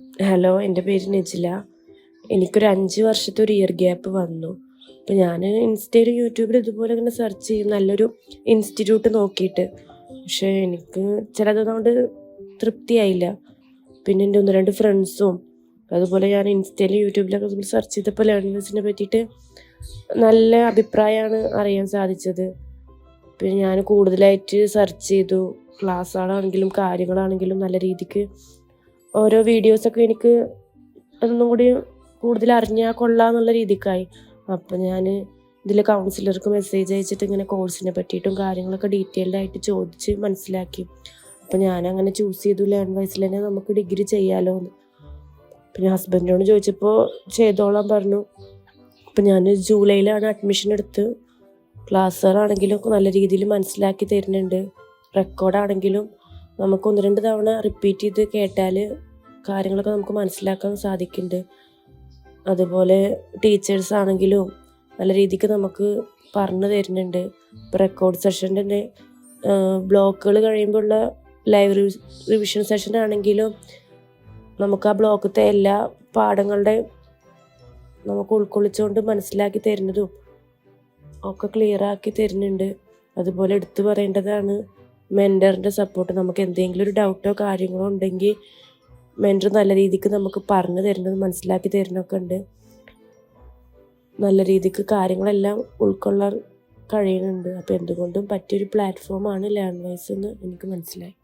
Hello എന്റെ പേര് Najla. എനിക്കൊരു അഞ്ച് വർഷത്തെ ഒരു ഇയർ ഗ്യാപ്പ് വന്നു. അപ്പോൾ ഞാൻ ഇൻസ്റ്റയിലും യൂട്യൂബിലും ഇതുപോലെ ഇങ്ങനെ സെർച്ച് ചെയ്യും നല്ലൊരു ഇൻസ്റ്റിറ്റ്യൂട്ട് നോക്കിയിട്ട്. പക്ഷേ എനിക്ക് ചിലതുകൊണ്ട് തൃപ്തിയായില്ല. പിന്നെ എന്റെ ഒന്ന് രണ്ട് ഫ്രണ്ട്സും അതുപോലെ ഞാൻ ഇൻസ്റ്റയിലും യൂട്യൂബിലൊക്കെ സെർച്ച് ചെയ്തപ്പോൾ ലേണിങ്സിനെ പറ്റിയിട്ട് നല്ല അഭിപ്രായമാണ് അറിയാൻ സാധിച്ചത്. പിന്നെ ഞാൻ കൂടുതലായിട്ട് സെർച്ച് ചെയ്തു. ക്ലാസ്സുകളാണെങ്കിലും കാര്യങ്ങളാണെങ്കിലും നല്ല രീതിക്ക് ഓരോ വീഡിയോസൊക്കെ എനിക്ക് ഒന്നും കൂടി കൂടുതൽ അറിഞ്ഞാൽ കൊള്ളാമെന്നുള്ള രീതിക്കായി. അപ്പം ഞാൻ ഇതിൽ കൗൺസിലർക്ക് മെസ്സേജ് അയച്ചിട്ട് ഇങ്ങനെ കോഴ്സിനെ പറ്റിയിട്ടും കാര്യങ്ങളൊക്കെ ഡീറ്റെയിൽഡ് ആയിട്ട് ചോദിച്ച് മനസ്സിലാക്കി. അപ്പം ഞാൻ അങ്ങനെ ചൂസ് ചെയ്തു ലേൺ വൈസിൽ തന്നെ നമുക്ക് ഡിഗ്രി ചെയ്യാമല്ലോ എന്ന് പിന്നെ ഹസ്ബൻഡിനോട് ചോദിച്ചപ്പോൾ ചെയ്തോളാൻ പറഞ്ഞു. അപ്പം ഞാൻ ജൂലൈയിലാണ് അഡ്മിഷൻ എടുത്ത്. ക്ലാസ്സുകളാണെങ്കിലും നല്ല രീതിയിൽ മനസ്സിലാക്കി തരുന്നുണ്ട്. റെക്കോർഡാണെങ്കിലും നമുക്ക് ഒന്ന് രണ്ട് തവണ റിപ്പീറ്റ് ചെയ്ത് കേട്ടാൽ കാര്യങ്ങളൊക്കെ നമുക്ക് മനസ്സിലാക്കാൻ സാധിക്കുന്നുണ്ട്. അതുപോലെ ടീച്ചേഴ്സ് ആണെങ്കിലും നല്ല രീതിക്ക് നമുക്ക് പറഞ്ഞു തരുന്നുണ്ട്. ഇപ്പോൾ റെക്കോർഡ് സെഷന്റെ തന്നെ ബ്ലോക്കുകൾ കഴിയുമ്പോഴുള്ള ലൈവ് റിവിഷൻ സെഷൻ ആണെങ്കിലും നമുക്ക് ആ ബ്ലോക്കത്തെ എല്ലാ പാഠങ്ങളുടെ നമുക്ക് ഉൾക്കൊള്ളിച്ചുകൊണ്ട് മനസ്സിലാക്കി തരുന്നതും ഒക്കെ ക്ലിയർ ആക്കി തരുന്നുണ്ട്. അതുപോലെ എടുത്തു പറയേണ്ടതാണ് മെന്ററിന്റെ സപ്പോർട്ട് നമുക്ക് എന്തെങ്കിലും ഒരു ഡൗട്ടോ കാര്യങ്ങളോ ഉണ്ടെങ്കിൽ മെന്റർ നല്ല രീതിക്ക് നമുക്ക് പറഞ്ഞു തരുന്നത് മനസ്സിലാക്കി തരുന്നൊക്കെ ഉണ്ട്. നല്ല രീതിക്ക് കാര്യങ്ങളെല്ലാം ഉൾക്കൊള്ളാൻ കഴിയുന്നുണ്ട്. അപ്പോൾ എന്തുകൊണ്ടും പറ്റിയൊരു പ്ലാറ്റ്ഫോമാണ് ലേൺ വൈസ് എന്ന് എനിക്ക് മനസ്സിലായി.